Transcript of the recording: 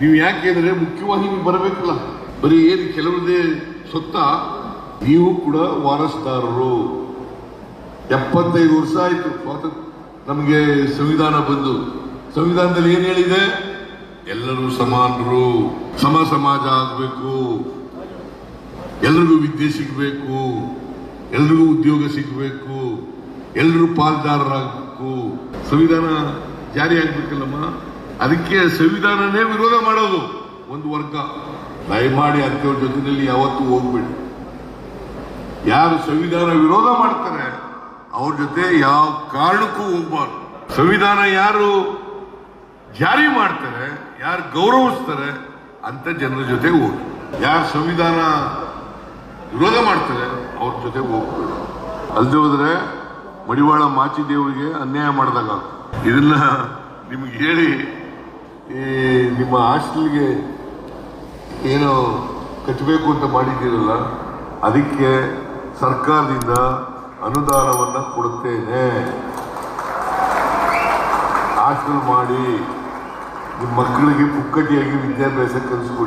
ನೀವು ಯಾಕೆಂದ್ರೆ ಮುಖ್ಯವಾಗಿ ನೀವು ಬರಬೇಕಲ್ಲ? ಬರೀ ಏನು ಕೆಲವರದೇ ಸೊತ್ತ ನೀವು ಕೂಡ ವಾರಸ್ದಾರರು. ಎಪ್ಪತ್ತೈದು ವರ್ಷ ಆಯ್ತು ಸ್ವಾತಂತ್ರ್ಯ ನಮಗೆ ಸಂವಿಧಾನ ಬಂದು. ಸಂವಿಧಾನದಲ್ಲಿ ಏನು ಹೇಳಿದೆ? ಎಲ್ಲರೂ ಸಮಾನರು. ಸಮ ಸಮಾಜ ಆಗಬೇಕು. ಎಲ್ರಿಗೂ ವಿದ್ಯೆ ಸಿಗಬೇಕು. ಎಲ್ರಿಗೂ ಉದ್ಯೋಗ ಸಿಗಬೇಕು. ಎಲ್ಲರೂ ಪಾಲ್ದಾರರಾಗಬೇಕು. ಸಂವಿಧಾನ ಜಾರಿ ಆಗ್ಬೇಕಲ್ಲಮ್ಮ? ಅದಕ್ಕೆ ಸಂವಿಧಾನನೇ ವಿರೋಧ ಮಾಡೋದು ಒಂದು ವರ್ಗ. ದಯಮಾಡಿ ಅಂಥವ್ರ ಜೊತೆಯಲ್ಲಿ ಯಾವತ್ತೂ ಹೋಗ್ಬೇಡಿ. ಯಾರು ಸಂವಿಧಾನ ವಿರೋಧ ಮಾಡ್ತಾರೆ, ಅವ್ರ ಜೊತೆ ಯಾವ ಕಾರಣಕ್ಕೂ ಹೋಗ್ಬಾರ್ದು. ಸಂವಿಧಾನ ಯಾರು ಜಾರಿ ಮಾಡ್ತಾರೆ, ಯಾರು ಗೌರವಿಸ್ತಾರೆ, ಅಂತ ಜನರ ಜೊತೆ ಹೋಗಿ ಯಾರು ಸಂವಿಧಾನ ವಿರೋಧ ಮಾಡ್ತಾರೆ, ಅವ್ರ ಜೊತೆ ಹೋಗ್ಬೇಡಿ ಅಲ್ಲದೆ ಹೋದ್ರೆ ಮಡಿವಾಳ ಮಾಚಿದೇವರಿಗೆ ಅನ್ಯಾಯ ಮಾಡಿದಾಗ ಇದನ್ನ ನಿಮ್ಗೆ ಹೇಳಿ ಈ ನಿಮ್ಮ ಹಾಸ್ಟೆಲ್ಗೆ ಏನು ಕಟ್ಟಬೇಕು ಅಂತ ಮಾಡಿದ್ದೀರಲ್ಲ, ಅದಕ್ಕೆ ಸರ್ಕಾರದಿಂದ ಅನುದಾನವನ್ನು ಕೊಡುತ್ತೇನೆ. ಹಾಸ್ಟೆಲ್ ಮಾಡಿ, ನಿಮ್ಮ ಮಕ್ಕಳಿಗೆ ಪುಕ್ಕಟಿಯಾಗಿ ವಿದ್ಯಾಭ್ಯಾಸ ಕಲಿಸ್ಕೊಡಿ.